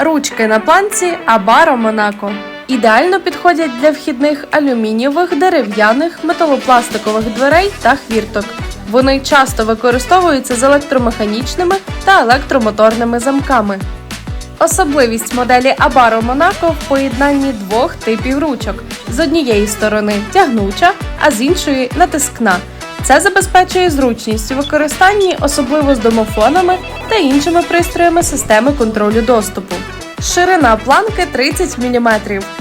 Ручки на планці Абаро Монако. Ідеально підходять для вхідних алюмінієвих, дерев'яних, металопластикових дверей та хвірток. Вони часто використовуються з електромеханічними та електромоторними замками. Особливість моделі Абаро Монако в поєднанні двох типів ручок: з однієї сторони тягнуча, а з іншої натискна. Це забезпечує зручність у використанні, особливо з домофонами та іншими пристроями системи контролю доступу. Ширина планки 30 мм.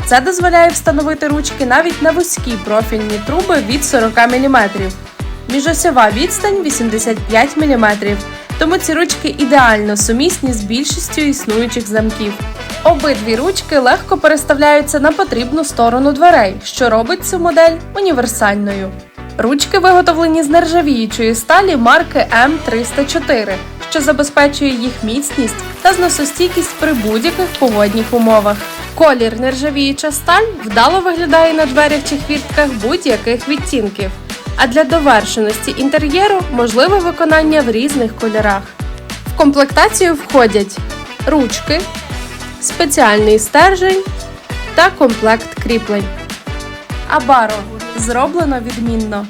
Це дозволяє встановити ручки навіть на вузькі профільні труби від 40 мм. Міжосьова відстань 85 мм, тому ці ручки ідеально сумісні з більшістю існуючих замків. Обидві ручки легко переставляються на потрібну сторону дверей, що робить цю модель універсальною. Ручки виготовлені з нержавіючої сталі марки М304, що забезпечує їх міцність та зносостійкість при будь-яких погодних умовах. Колір нержавіюча сталь вдало виглядає на дверях чи хвіртках будь-яких відтінків. А для довершеності інтер'єру можливе виконання в різних кольорах. В комплектацію входять ручки, спеціальний стержень та комплект кріплень. Абаро зроблено відмінно.